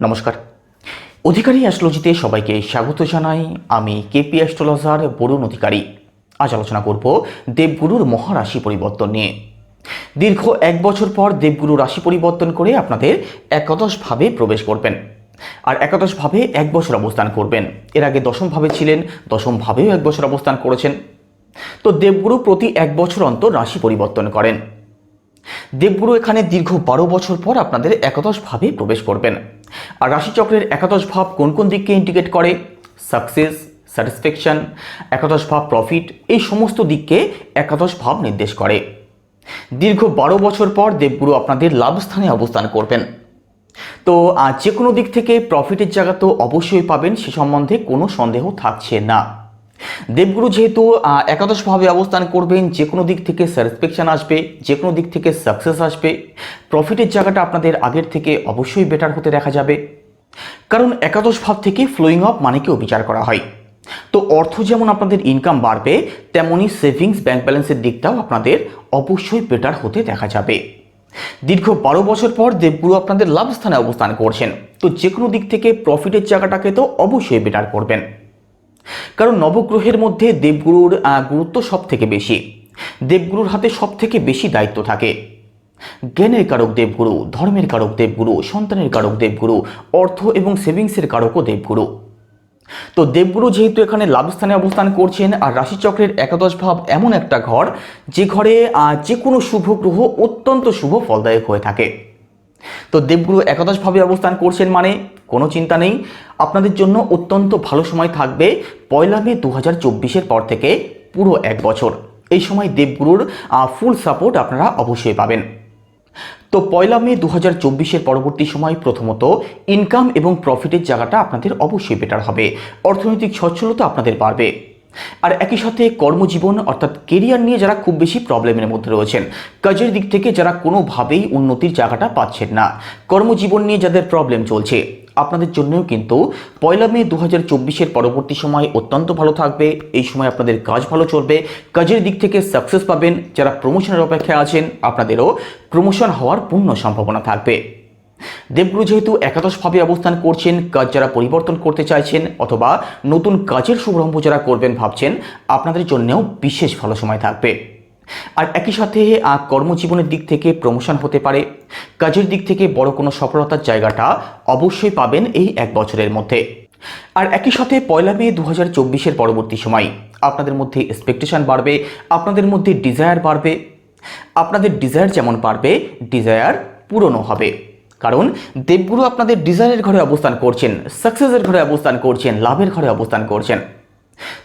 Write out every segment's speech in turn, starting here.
নমস্কার। অধিকারী অ্যাস্ট্রোলজিতে সবাইকে স্বাগত জানাই। আমি কেপি অ্যাস্ট্রোলজার বরুণ অধিকারী। আজ আলোচনা করব দেবগুরুর মহারাশি পরিবর্তন নিয়ে। দীর্ঘ এক বছর পর দেবগুরু রাশি পরিবর্তন করে আপনাদের একাদশভাবে প্রবেশ করবেন। আর একাদশভাবে এক বছর অবস্থান করবেন। এর আগে দশমভাবে ছিলেন, দশমভাবেও এক বছর অবস্থান করেছেন। তো দেবগুরু প্রতি এক বছর অন্তর রাশি পরিবর্তন করেন। দেবগুরু এখানে দীর্ঘ বারো বছর পর আপনাদের একাদশ ভাবে প্রবেশ করবেন। আর রাশিচক্রের একাদশ ভাব কোন কোন দিককে ইন্ডিকেট করে? সাকসেস স্যাটিসফ্যাকশান একাদশ ভাব প্রফিট এই সমস্ত দিককে একাদশ ভাব নির্দেশ করে। দীর্ঘ বারো বছর পর দেবগুরু আপনাদের লাভস্থানে অবস্থান করবেন। তো যে কোনো দিক থেকে প্রফিটের জায়গা তো অবশ্যই পাবেন, সে সম্বন্ধে কোনো সন্দেহ থাকছে না। দেবগুরু যেহেতু একাদশভাবে অবস্থান করবেন যে কোনো দিক থেকে স্যাটিসফ্যাকশন আসবে যে কোনো দিক থেকে সাকসেস আসবে। প্রফিটের জায়গাটা আপনাদের আগের থেকে অবশ্যই বেটার হতে দেখা যাবে। কারণ একাদশ ভাব থেকে ফ্লোয়িং অফ মানিকেও বিচার করা হয়। তো অর্থ যেমন আপনাদের ইনকাম বাড়বে তেমনই সেভিংস ব্যাংক ব্যালেন্সের দিকটাও আপনাদের অবশ্যই বেটার হতে দেখা যাবে। দীর্ঘ বারো বছর পর দেবগুরু আপনাদের লাভ স্থানে অবস্থান করছেন। তো যে কোনো দিক থেকে প্রফিটের জায়গাটাকে তো অবশ্যই বেটার করবেন। কারণ নবগ্রহের মধ্যে দেবগুরুর গুরুত্ব সব থেকে বেশি। দেবগুরুর হাতে সব থেকে বেশি দায়িত্ব থাকে। জ্ঞানের কারক দেবগুরু, ধর্মের কারক দেবগুরু, সন্তানের কারক দেবগুরু, অর্থ এবং সেভিংসের কারকও দেবগুরু। তো দেবগুরু যেহেতু এখানে লাভস্থানে অবস্থান করছেন, আর রাশিচক্রের একাদশ ভাব এমন একটা ঘর, যে ঘরে যে কোনো শুভ গ্রহ অত্যন্ত শুভ ফলদায়ক হয়ে থাকে। তো দেবগুরু একাদশভাবে অবস্থান করছেন মানে কোনো চিন্তা নেই। আপনাদের জন্য অত্যন্ত ভালো সময় থাকবে পয়লা মে দু হাজার পর থেকে পুরো এক বছর। এই সময় দেবগুরুর ফুল সাপোর্ট আপনারা অবশ্যই পাবেন। তো পয়লা মে দু হাজার পরবর্তী সময় প্রথমত ইনকাম এবং প্রফিটের জায়গাটা আপনাদের অবশ্যই বেটার হবে। অর্থনৈতিক সচ্ছলতা আপনাদের বাড়বে। আর একই সাথে কর্মজীবন অর্থাৎ কেরিয়ার নিয়ে যারা খুব বেশি প্রবলেমের মধ্যে রয়েছেন, কাজের দিক থেকে যারা কোনোভাবেই উন্নতির জায়গাটা পাচ্ছেন না। কর্মজীবন নিয়ে যাদের প্রবলেম চলছে, আপনাদের জন্যও কিন্তু পয়লা মে দু হাজার পরবর্তী সময় অত্যন্ত ভালো থাকবে, এই সময় আপনাদের কাজ ভালো চলবে, কাজের দিক থেকে সাকসেস পাবেন, যারা প্রমোশনের অপেক্ষায় আছেন, আপনাদেরও প্রমোশন হওয়ার পূর্ণ সম্ভাবনা থাকবে। দেবগুরু যেহেতু একাদশভাবে অবস্থান করছেন, কাজ যারা পরিবর্তন করতে চাইছেন অথবা নতুন কাজের শুভারম্ভ যারা করবেন ভাবছেন, আপনাদের জন্যও বিশেষ ভালো সময় থাকবে। আর একই সাথে কর্মজীবনের দিক থেকে প্রমোশন হতে পারে। কাজের দিক থেকে বড় কোনো সফলতার জায়গাটা অবশ্যই পাবেন এই এক বছরের মধ্যে। আর একই সাথে, পয়লা মে দু হাজার পরবর্তী সময়, আপনাদের মধ্যে এক্সপেকটেশন বাড়বে, আপনাদের মধ্যে ডিজায়ার বাড়বে। আপনাদের ডিজায়ার যেমন বাড়বে ডিজায়ার পূরণও হবে। কারণ দেবগুরু আপনাদের ডিজায়ারের ঘরে অবস্থান করছেন সাকসেসের ঘরে অবস্থান করছেন, লাভের ঘরে অবস্থান করছেন।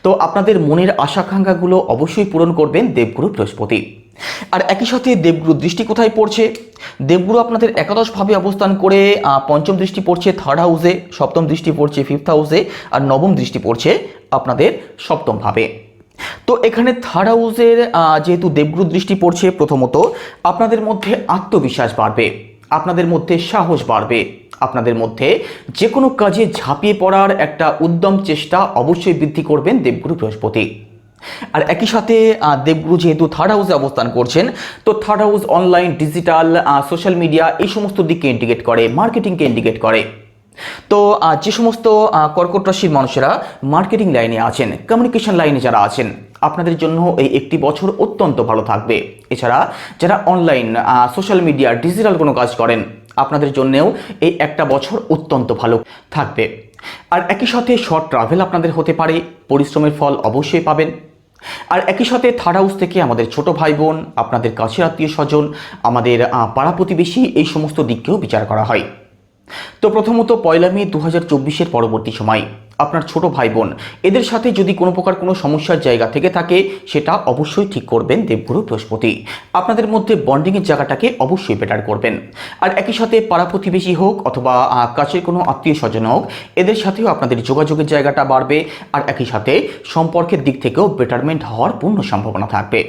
তো আপনাদের মনের আশাকাঙ্ক্ষাগুলো অবশ্যই পূরণ করবেন দেবগুরু বৃহস্পতি। আর একই সাথে দেবগুরু দৃষ্টি কোথায় পড়ছে? দেবগুরু আপনাদের একাদশভাবে অবস্থান করে পঞ্চম দৃষ্টি পড়ছে থার্ড হাউসে সপ্তম দৃষ্টি পড়ছে ফিফথ হাউসে আর নবম দৃষ্টি পড়ছে আপনাদের সপ্তম ভাবে তো এখানে থার্ড হাউসের যেহেতু দেবগুরু দৃষ্টি পড়ছে, প্রথমত আপনাদের মধ্যে আত্মবিশ্বাস বাড়বে। আপনাদের মধ্যে সাহস বাড়বে। আপনাদের মধ্যে যে কোনো কাজে ঝাঁপিয়ে পড়ার একটা উদ্যম চেষ্টা অবশ্যই বৃদ্ধি করবেন দেবগুরু বৃহস্পতি। আর একই সাথে দেবগুরু যেহেতু থার্ড হাউসে অবস্থান করছেন, তো third house online digital social media এই সমস্ত দিককে ইন্ডিকেট করে মার্কেটিংকে ইন্ডিকেট করে। তো যে সমস্ত কর্কট রাশির মানুষেরা মার্কেটিং লাইনে আছেন কমিউনিকেশন লাইনে যারা আছেন আপনাদের জন্য এই একটি বছর অত্যন্ত ভালো থাকবে। এছাড়া যারা অনলাইন সোশ্যাল মিডিয়া ডিজিটাল কোনো কাজ করেন, আপনাদের জন্যেও এই একটা বছর অত্যন্ত ভালো থাকবে। আর একই সাথে শর্ট ট্রাভেল আপনাদের হতে পারে, পরিশ্রমের ফল অবশ্যই পাবেন। আর একই সাথে থার্ড হাউস থেকে আমাদের ছোট ভাই বোন আপনাদের কাছের আত্মীয় স্বজন, আমাদের পাড়া প্রতিবেশী, এই সমস্ত দিককেও বিচার করা হয়। তো প্রথমত পয়লা মে দু হাজার পরবর্তী সময়। আপনার ছোট ভাই বোন এদের সাথে যদি কোনো প্রকার কোনো সমস্যার জায়গা থেকে থাকে, সেটা অবশ্যই ঠিক করবেন দেবগুরু বৃহস্পতি। আপনাদের মধ্যে বন্ডিংয়ের জায়গাটাকে অবশ্যই বেটার করবেন। আর একই সাথে পাড়া প্রতিবেশী হোক অথবা কাছের কোনো আত্মীয় স্বজন হোক, এদের সাথেও আপনাদের যোগাযোগের জায়গাটা বাড়বে। আর একই সাথে সম্পর্কের দিক থেকেও বেটারমেন্ট হওয়ার পূর্ণ সম্ভাবনা থাকবে।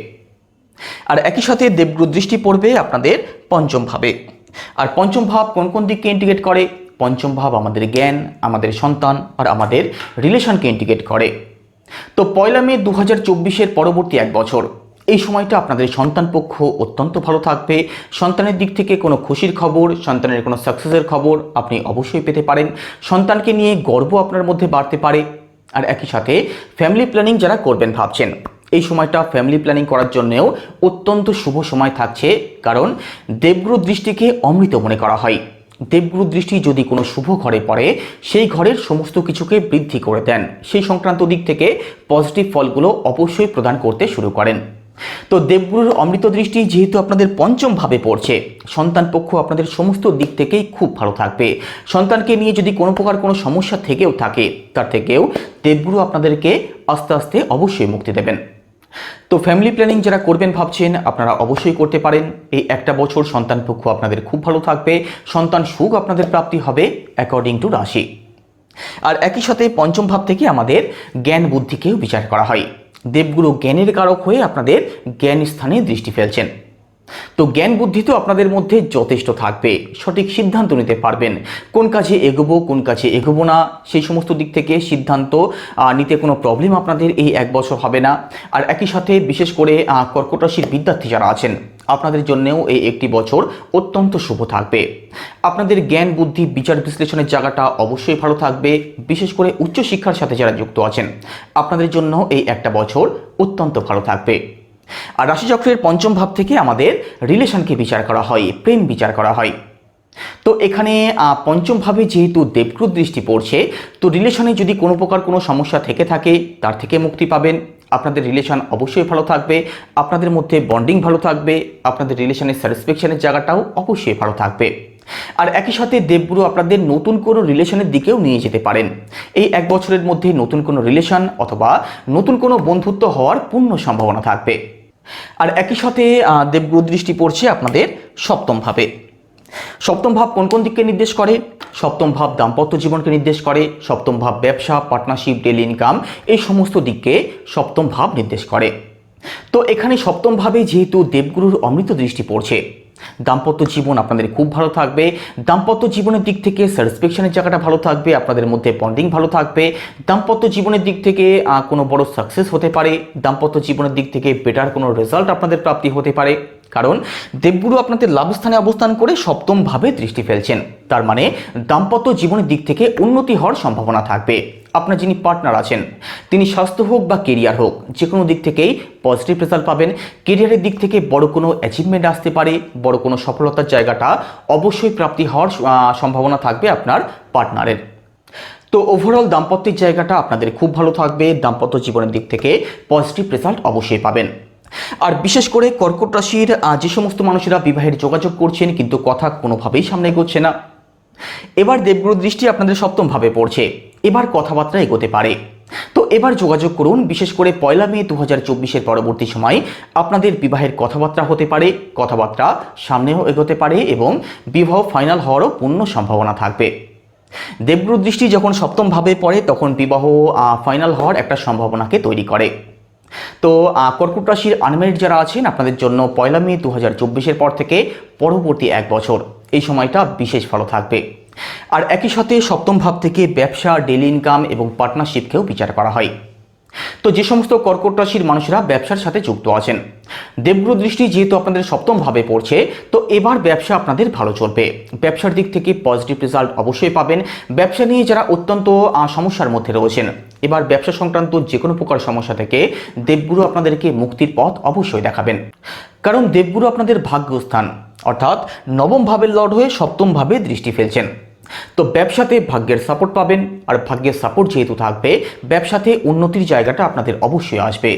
আর একই সাথে দেবগুরু দৃষ্টি পড়বে আপনাদের পঞ্চম ভাবে। আর পঞ্চম ভাব কোন কোন দিককে ইন্ডিকেট করে? পঞ্চম ভাব আমাদের জ্ঞান, আমাদের সন্তান আর আমাদের রিলেশনকে ইন্ডিকেট করে। তো পয়লা মে দু হাজার পরবর্তী এক বছর। এই সময়টা আপনাদের সন্তান পক্ষ অত্যন্ত ভালো থাকবে। সন্তানের দিক থেকে কোনো খুশির খবর, সন্তানের কোনো সাকসেসের খবর আপনি অবশ্যই পেতে পারেন। সন্তানকে নিয়ে গর্ব আপনার মধ্যে বাড়তে পারে। আর একই সাথে ফ্যামিলি প্ল্যানিং যারা করবেন ভাবছেন, এই সময়টা ফ্যামিলি প্ল্যানিং করার জন্যেও অত্যন্ত শুভ সময় থাকছে। কারণ দেবগুরু দৃষ্টিকে অমৃত মনে করা হয়। দেবগুরু দৃষ্টি যদি কোনো শুভ ঘরে পড়ে, সেই ঘরের সমস্ত কিছুকে বৃদ্ধি করে দেন। সেই সংক্রান্ত দিক থেকে পজিটিভ ফলগুলো অবশ্যই প্রদান করতে শুরু করেন। তো দেবগুরুর অমৃত দৃষ্টি যেহেতু আপনাদের পঞ্চম ভাবে পড়ছে, সন্তান পক্ষ আপনাদের সমস্ত দিক থেকেই খুব ভালো থাকবে। সন্তানকে নিয়ে যদি কোনো প্রকার কোনো সমস্যা থেকেও থাকে, তার থেকেও দেবগুরু আপনাদেরকে আস্তে আস্তে অবশ্যই মুক্তি দেবেন। তো ফ্যামিলি প্ল্যানিং যারা করবেন ভাবছেন, আপনারা অবশ্যই করতে পারেন। এই একটা বছর সন্তান পক্ষ আপনাদের খুব ভালো থাকবে। সন্তান সুখ আপনাদের প্রাপ্তি হবে অ্যাকর্ডিং টু রাশি। আর একই সাথে পঞ্চম ভাব থেকে আমাদের জ্ঞান বুদ্ধিকেও বিচার করা হয়। দেবগুরু জ্ঞানের কারক হয়ে আপনাদের জ্ঞান স্থানে দৃষ্টি ফেলছেন। তো জ্ঞান বুদ্ধি তো আপনাদের মধ্যে যথেষ্ট থাকবে। সঠিক সিদ্ধান্ত নিতে পারবেন। কোন কাজে এগোবো, কোন কাজে এগোবো না, সেই সমস্ত দিক থেকে সিদ্ধান্ত নিতে কোনো প্রবলেম আপনাদের এই এক বছর হবে না। আর একই সাথে বিশেষ করে কর্কট রাশির বিদ্যার্থী যারা আছেন, আপনাদের জন্যও এই একটি বছর অত্যন্ত শুভ থাকবে। আপনাদের জ্ঞান, বুদ্ধি, বিচার বিশ্লেষণের জায়গাটা অবশ্যই ভালো থাকবে। বিশেষ করে উচ্চশিক্ষার সাথে যারা যুক্ত আছেন, আপনাদের জন্য এই একটা বছর অত্যন্ত ভালো থাকবে। আর রাশিচক্রের পঞ্চম ভাব থেকে আমাদের রিলেশনকে বিচার করা হয় প্রেম বিচার করা হয়। তো এখানে আহ, পঞ্চম ভাবে যেহেতু দেবক্রুত দৃষ্টি পড়ছে তো রিলেশনে যদি কোনো প্রকার কোনো সমস্যা থেকে থাকে তার থেকে মুক্তি পাবেন। আপনাদের রিলেশন অবশ্যই ভালো থাকবে আপনাদের মধ্যে বন্ডিং ভালো থাকবে আপনাদের রিলেশনের স্যাটিসফ্যাকশনের জায়গাটাও অবশ্যই ভালো থাকবে। আর একই সাথে দেবগুরু আপনাদের নতুন কোনো রিলেশনের দিকেও নিয়ে যেতে পারেন। এই এক বছরের মধ্যে নতুন কোনো রিলেশন অথবা নতুন কোনো বন্ধুত্ব হওয়ার পূর্ণ সম্ভাবনা থাকবে। আর একই সাথে দেবগুরু দৃষ্টি পড়ছে আপনাদের সপ্তম ভাবে। সপ্তম ভাব কোন কোন দিককে নির্দেশ করে? সপ্তম ভাব দাম্পত্য জীবনকে নির্দেশ করে, সপ্তম ভাব ব্যবসা পার্টনারশিপ ডেলি ইনকাম এই সমস্ত দিককে সপ্তম ভাব নির্দেশ করে। তো এখানে সপ্তম ভাবে যেহেতু দেবগুরুর অমৃত দৃষ্টি পড়ছে দাম্পত্য জীবন আপনাদের খুব ভালো থাকবে। দাম্পত্য জীবনের দিক থেকে স্যাটিসফ্যাকশনের জায়গাটা ভালো থাকবে, আপনাদের মধ্যে বন্ডিং ভালো থাকবে। দাম্পত্য জীবনের দিক থেকে কোনো বড় সাকসেস হতে পারে। দাম্পত্য জীবনের দিক থেকে বেটার কোনো রেজাল্ট আপনাদের প্রাপ্তি হতে পারে। কারণ, দেবগুরু আপনাদের লাভস্থানে অবস্থান করে সপ্তমভাবে দৃষ্টি ফেলছেন। তার মানে দাম্পত্য জীবনের দিক থেকে উন্নতি হওয়ার সম্ভাবনা থাকবে। আপনার যিনি পার্টনার আছেন তিনি স্বাস্থ্য হোক বা কেরিয়ার হোক যে কোনো দিক থেকেই পজিটিভ রেজাল্ট পাবেন। কেরিয়ারের দিক থেকে বড় কোনো অ্যাচিভমেন্ট আসতে পারে, বড় কোনো সফলতার জায়গাটা অবশ্যই প্রাপ্তি হওয়ার সম্ভাবনা থাকবে আপনার পার্টনারের তো ওভারঅল দাম্পত্যের জায়গাটা আপনাদের খুব ভালো থাকবে, দাম্পত্য জীবনের দিক থেকে পজিটিভ রেজাল্ট অবশ্যই পাবেন। আর বিশেষ করে কর্কট রাশির যে সমস্ত মানুষেরা বিবাহের যোগাযোগ করছেন, কিন্তু কথা কোনোভাবেই সামনে এগোচ্ছে না। এবার দেবগুরু দৃষ্টি আপনাদের সপ্তম ভাবে পড়ছে। এবার কথাবার্তা এগোতে পারে। তো এবার যোগাযোগ করুন, বিশেষ করে পয়লা মে দু হাজার চব্বিশের পরবর্তী সময়। আপনাদের বিবাহের কথাবার্তা হতে পারে, কথাবার্তা সামনেও এগোতে পারে এবং বিবাহ ফাইনাল হওয়ারও পূর্ণ সম্ভাবনা থাকবে। দেবগুরু দৃষ্টি যখন সপ্তম ভাবে পড়ে, তখন বিবাহ ফাইনাল হওয়ার একটা সম্ভাবনাকে তৈরি করে। তো কর্কট রাশির আনমেরিড যারা আছেন, আপনাদের জন্য পয়লা মে দু হাজার পর থেকে পরবর্তী এক বছর। এই সময়টা বিশেষ ভালো থাকবে। আর একই সাথে সপ্তম ভাব থেকে ব্যবসা ডেলি ইনকাম এবং পার্টনারশিপকেও বিচার করা হয়। তো যে সমস্ত কর্কট রাশির মানুষেরা ব্যবসার সাথে যুক্ত আছেন দেবগুরু দৃষ্টি যেহেতু আপনাদের সপ্তম ভাবে পড়ছে, তো এবার ব্যবসা আপনাদের ভালো চলবে। ব্যবসার দিক থেকে পজিটিভ রেজাল্ট অবশ্যই পাবেন। ব্যবসা নিয়ে যারা অত্যন্ত সমস্যার মধ্যে রয়েছেন, এবার ব্যবসা সংক্রান্ত যে কোনো প্রকার সমস্যা থেকে দেবগুরু আপনাদেরকে মুক্তির পথ অবশ্যই দেখাবেন। কারণ দেবগুরু আপনাদের ভাগ্যস্থান, অর্থাৎ নবম ভাবের লর্ড হয়ে সপ্তম ভাবে দৃষ্টি ফেলছেন। তো ব্যবসাতে ভাগ্যের সাপোর্ট পাবেন, আর ভাগ্যের সাপোর্ট যেহেতু থাকবে, ব্যবসাতে উন্নতির জায়গাটা আপনাদের অবশ্যই আসবে।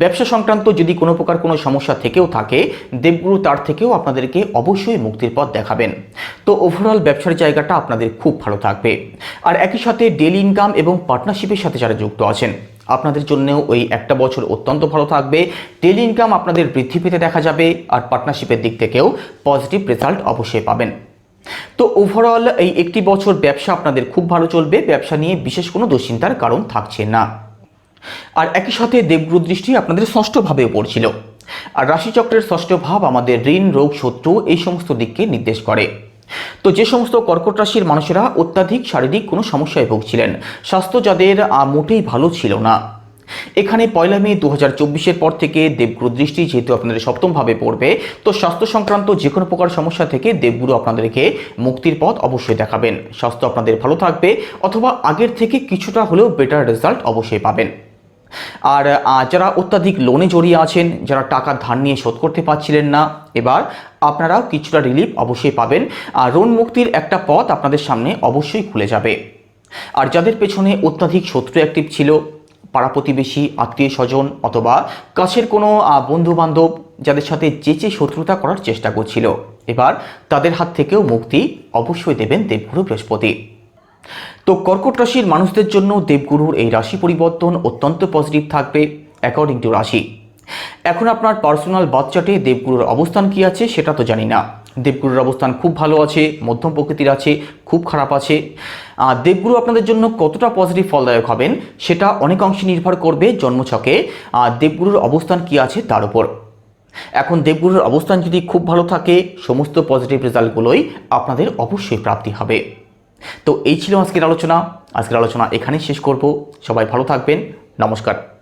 ব্যবসা সংক্রান্ত যদি কোনো প্রকার কোনো সমস্যা থেকেও থাকে, দেবগুরু তার থেকেও আপনাদেরকে অবশ্যই মুক্তির পথ দেখাবেন। তো ওভারঅল ব্যবসার জায়গাটা আপনাদের খুব ভালো থাকবে। আর একই সাথে ডেলি ইনকাম এবং পার্টনারশিপের সাথে যারা যুক্ত আছেন, আপনাদের জন্যও ওই একটা বছর অত্যন্ত ভালো থাকবে। ডেলি ইনকাম আপনাদের বৃদ্ধি পেতে দেখা যাবে, আর পার্টনারশিপের দিক থেকেও পজিটিভ রেজাল্ট অবশ্যই পাবেন। তো ওভারঅল এই একটি বছর ব্যবসা আপনাদের খুব ভালো চলবে, ব্যবসা নিয়ে বিশেষ কোনো দুশ্চিন্তার কারণ থাকছে না। আর একই সাথে দেবগুরু দৃষ্টি আপনাদের ষষ্ঠ ভাবেও পড়ছিল। আর রাশিচক্রের ষষ্ঠ ভাব আমাদের ঋণ, রোগ, শত্রু এই সমস্ত দিককে নির্দেশ করে। তো যে সমস্ত কর্কট রাশির মানুষেরা অত্যাধিক শারীরিক কোনো সমস্যায় ভুগছিলেন, স্বাস্থ্য যাদের মোটেই ভালো ছিল না। এখানে পয়লা মে দু হাজার চব্বিশের পর থেকে দেবগুরু দৃষ্টি যেহেতু আপনাদের সপ্তমভাবে পড়বে, তো স্বাস্থ্য সংক্রান্ত যে কোনো প্রকার সমস্যা থেকে দেবগুরু আপনাদেরকে মুক্তির পথ অবশ্যই দেখাবেন। স্বাস্থ্য আপনাদের ভালো থাকবে অথবা আগের থেকে কিছুটা হলেও বেটার রেজাল্ট অবশ্যই পাবেন। আর যারা অত্যাধিক লোনে জড়িয়ে আছেন, যারা টাকা ধার নিয়ে শোধ করতে পারছিলেন না, এবার আপনারাও কিছুটা রিলিফ অবশ্যই পাবেন। আর, ঋণ মুক্তির একটা পথ আপনাদের সামনে অবশ্যই খুলে যাবে। আর, যাদের পেছনে অত্যাধিক শত্রু অ্যাক্টিভ ছিল পাড়া প্রতিবেশী আত্মীয় স্বজন অথবা কাছের কোনো বন্ধু বান্ধব যাদের সাথে যেচে শত্রুতা করার চেষ্টা করছিল। এবার তাদের হাত থেকেও মুক্তি অবশ্যই দেবেন দেবগুরু বৃহস্পতি। তো কর্কট রাশির মানুষদের জন্য দেবগুরুর এই রাশি পরিবর্তন অত্যন্ত পজিটিভ থাকবে অ্যাকর্ডিং টু রাশি। এখন আপনার পার্সোনাল বাচ্চাটে দেবগুরুর অবস্থান কি আছে সেটা তো জানি না। দেবগুরুর অবস্থান খুব ভালো আছে, মধ্যম প্রকৃতির আছে, খুব খারাপ আছে। দেবগুরু আপনাদের জন্য কতটা পজিটিভ ফলদায়ক হবেন, সেটা অনেক অংশে নির্ভর করবে জন্মছকে। দেবগুরুর অবস্থান কি আছে তার উপর। এখন দেবগুরুর অবস্থান যদি খুব ভালো থাকে, সমস্ত পজিটিভ রেজাল্টগুলোই আপনাদের অবশ্যই প্রাপ্তি হবে। তো এই ছিল আজকের আলোচনা। আজকের আলোচনা এখানেই শেষ করব। সবাই ভালো থাকবেন। নমস্কার।